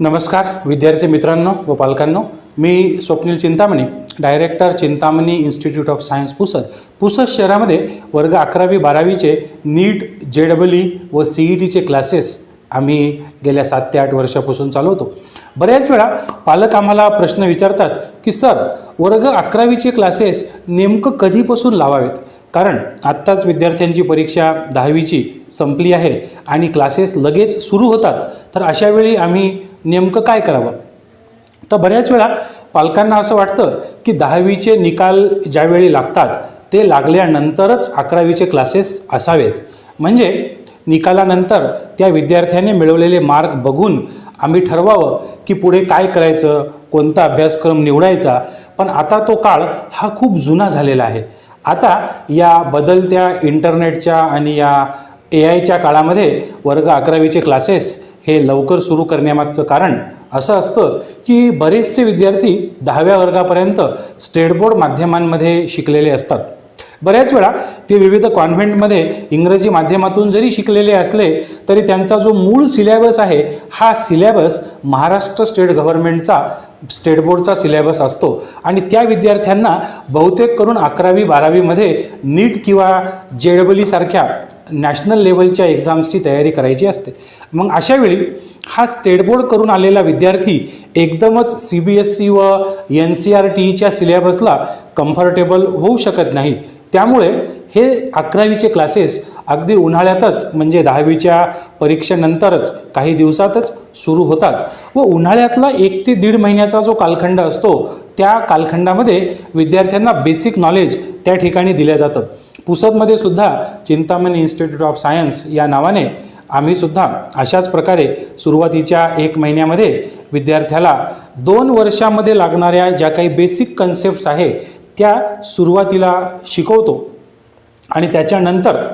नमस्कार विद्यार्थी मित्रांनो व पालकांनो. मी Swapnil Chintamani director Chintamani institute of science Pusad. Pusad शहरामध्ये वर्ग अकरावी बारावीचे नीट जे डबल ई व सी ई टीचे क्लासेस आम्ही गेल्या सात ते आठ वर्षापासून चालवतो. बऱ्याच वेळा पालक आम्हाला प्रश्न विचारतात की सर वर्ग अकरावीचे क्लासेस नेमकं कधीपासून लावावेत? कारण आत्ताच विद्यार्थ्यांची परीक्षा दहावीची संपली आहे आणि क्लासेस लगेच सुरू होतात. तर अशावेळी आम्ही नेमकं काय करावं? तर बऱ्याच वेळा पालकांना असं वाटतं की दहावीचे निकाल ज्यावेळी लागतात ते लागल्यानंतरच अकरावीचे क्लासेस असावेत. म्हणजे निकालानंतर त्या विद्यार्थ्याने मिळवलेले मार्क बघून आम्ही ठरवावं की पुढे काय करायचं कोणता अभ्यासक्रम निवडायचा. पण आता तो काळ हा खूप जुना झालेला आहे. आता या बदलत्या इंटरनेटच्या आणि या ए आयच्या काळामध्ये वर्ग अकरावीचे क्लासेस हे लवकर सुरू करण्यामागचं कारण असं असतं की बरेचसे विद्यार्थी दहाव्या वर्गापर्यंत स्टेट बोर्ड माध्यमांमध्ये शिकलेले असतात. बऱ्याच वेळा ते विविध कॉन्व्हेंटमध्ये इंग्रजी माध्यमातून जरी शिकलेले असले तरी त्यांचा जो मूळ सिलेबस आहे हा सिलेबस महाराष्ट्र स्टेट गव्हर्नमेंटचा स्टेट बोर्डचा सिलेबस असतो. आणि त्या विद्यार्थ्यांना बहुतेक करून अकरावी बारावीमध्ये नीट किंवा जेडबलीसारख्या नॅशनल लेवलच्या एक्झाम्सची तयारी करायची असते. मग अशावेळी हा स्टेट बोर्ड करून आलेला विद्यार्थी एकदमच सी बी एस सी व एन सी आर टीच्या सिलेबसला कम्फर्टेबल होऊ शकत नाही. त्यामुळे हे अकरावीचे क्लासेस अगदी उन्हाळ्यातच म्हणजे दहावीच्या परीक्षेनंतरच काही दिवसातच सुरू होतात. व उन्हाळ्यातला एक ते दीड महिन्याचा जो कालखंड असतो त्या कालखंडामध्ये विद्यार्थ्यांना बेसिक नॉलेज त्या ठिकाणी दिलं जातं. पुसदमध्ये सुद्धा चिंतामणी इन्स्टिट्यूट ऑफ सायन्स या नावाने आम्ही सुद्धा अशाच प्रकारे सुरुवातीच्या एक महिन्यामध्ये विद्यार्थ्याला दोन वर्षामध्ये लागणाऱ्या ज्या काही बेसिक कन्सेप्ट्स आहे त्या सुरुवातीला शिकवतो आणि त्याच्यानंतर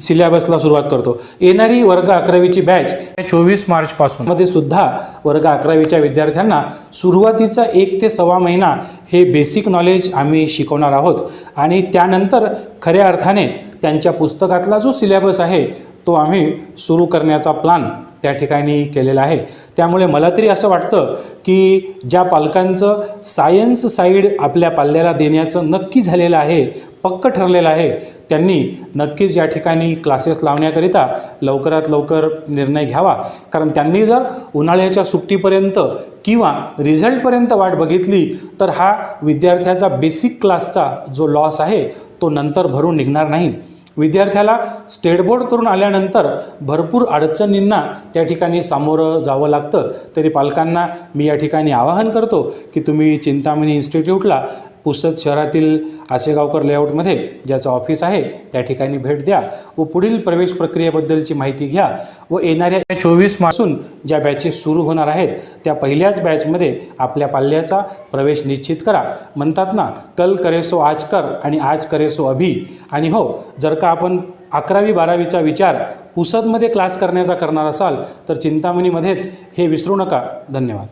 सिलेबसला सुरुवात करतो. येणारी वर्ग अकरावीची बॅच चोवीस मार्चपासून मध्ये सुद्धा वर्ग अकरावीच्या विद्यार्थ्यांना सुरुवातीचा एक ते सव्वा महिना हे बेसिक नॉलेज आम्ही शिकवणार आहोत. आणि त्यानंतर खऱ्या अर्थाने त्यांच्या पुस्तकातला जो सिलेबस आहे तो आम्ही सुरू करण्याचा प्लान त्या ठिकाणी केलेला आहे. त्यामुळे मला तरी असं वाटतं की ज्या पालकांचं सायन्स साईड आपल्या पाल्याला देण्याचं नक्की झालेलं आहे पक्क ठरलेलं आहे त्यांनी नक्कीच या ठिकाणी क्लासेस लावण्याकरिता लवकरात लवकर निर्णय घ्यावा. कारण त्यांनी जर उन्हाळ्याच्या सुट्टीपर्यंत किंवा रिझल्टपर्यंत वाट बघितली तर हा विद्यार्थ्याचा बेसिक क्लासचा जो लॉस आहे तो नंतर भरून निघणार नाही. विद्यार्थ्याला स्टेट बोर्ड करून आल्यानंतर भरपूर अडचणींना त्या ठिकाणी सामोरं जावं लागतं. तरी पालकांना मी या ठिकाणी आवाहन करतो की तुम्ही चिंतामणी इन्स्टिट्यूटला पुसद शहरातील आसेगावकर लेआउटमध्ये ज्याचं ऑफिस आहे त्या ठिकाणी भेट द्या व पुढील प्रवेश प्रक्रियेबद्दलची माहिती घ्या व येणाऱ्या चोवीस मासून ज्या बॅचेस सुरू होणार आहेत त्या पहिल्याच बॅचमध्ये आपल्या पाल्याचा प्रवेश निश्चित करा. म्हणतात ना कल करेसो आज कर आणि आज करेसो अभि. आणि हो जर का आपण अकरावी बारावीचा विचार पुसदमध्ये क्लास करण्याचा करणार असाल तर चिंतामणीमध्येच हे विसरू नका. धन्यवाद.